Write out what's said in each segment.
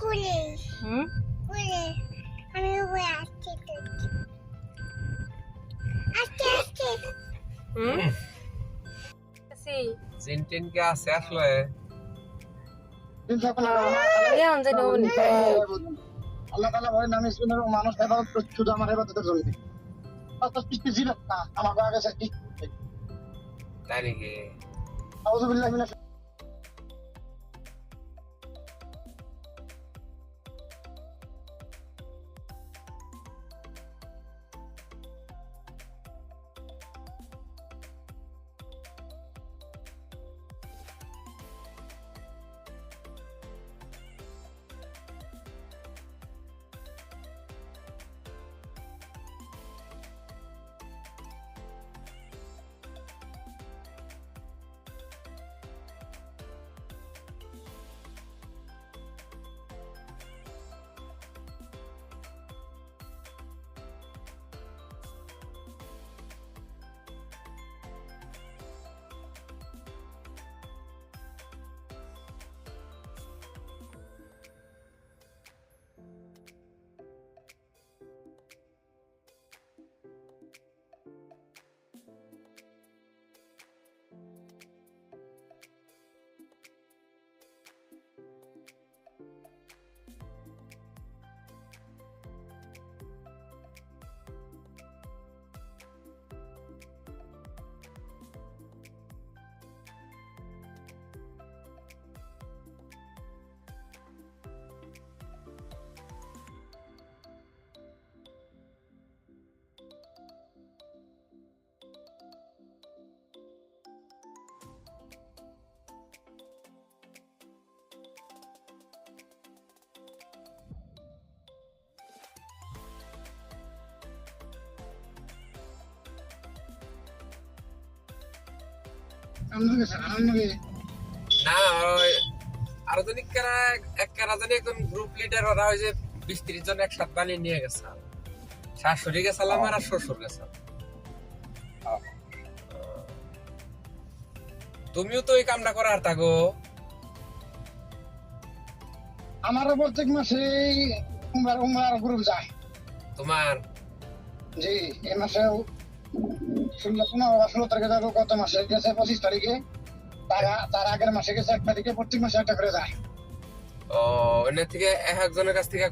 কুলে। হুম? কুলে। আমি উপরে আসছি তো আস্তে আস্তে হুম? সি জিনটিন কে আছে আসলে। আল্লাহ তালা মানুষ শুধু আমার জন্য আগে সে তাই নাকি? আউযুবিল্লাহি মিনাশ না ওই আরও জানি কারা এক কারা জানি এখন গ্রুপ লিডার ওরা ওই যে বিশ ত্রিশ জন একসাথে বানিয়ে নিয়ে গেছে। শাশুড়ি গেছিলাম আর শ্বশুর গেছিলাম তুমিও তো ওই কামটা করার থাকো। আমারও প্রত্যেক মাসে উমরার উমরার গ্রুপ যায়। তোমার? জি এই মাসে ষোলো তারিখে যাব, গত মাসে গেছে পঁচিশ তারিখে। তারা, তার আগের মাসে গেছে, এক তারিখে প্রত্যেক মাসে একটা করে যায়। ও, এনে থেকে এক একজনের কাছ থেকে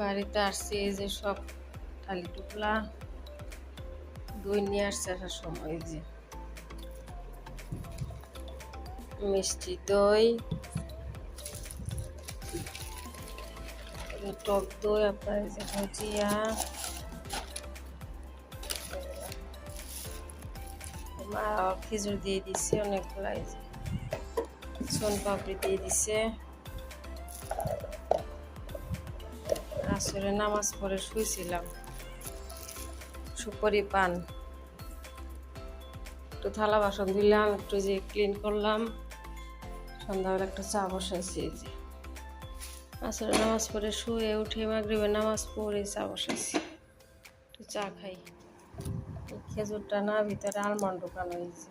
বাড়িতে আসছে, এই যে সব থালি টুকলা। দই নিয়ে আসছে আসার সময় যে। মিষ্টি দই, টক দই, আপনার যে ভুজিয়া। মা, খেজুর দিয়ে দিছে অনেকগুলা, এই যে। সোন পাপড়ি দিয়ে দিছে। আসরে নামাজ পড়ে শুয়েছিলাম সুপারি পান। একটু থালা বাসন দিলাম, একটু যে ক্লিন করলাম। সন্ধ্যাবেলা একটা চা বসাইছি যে। আসরে নামাজ পড়ে শুয়ে উঠে মাগরিবের নামাজ পড়ে চা বসাইছি। একটু চা খাই। খেজুরটা না ভিতরে আলমন্ড ঢোকানো হয়েছে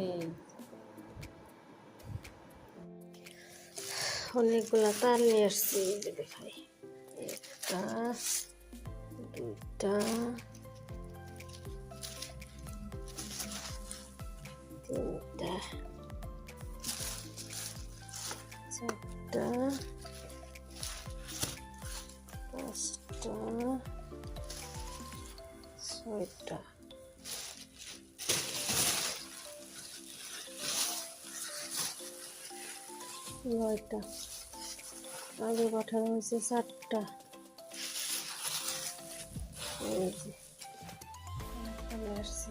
এই অনেকগুলা তার নিয়ে আসছি দেখাই। একটা দুইটা তিনটা চারটা পাঁচটা ছয়টা নয়টা আগে পাঠানো হয়েছে চারটা এই যে এখানে আসছি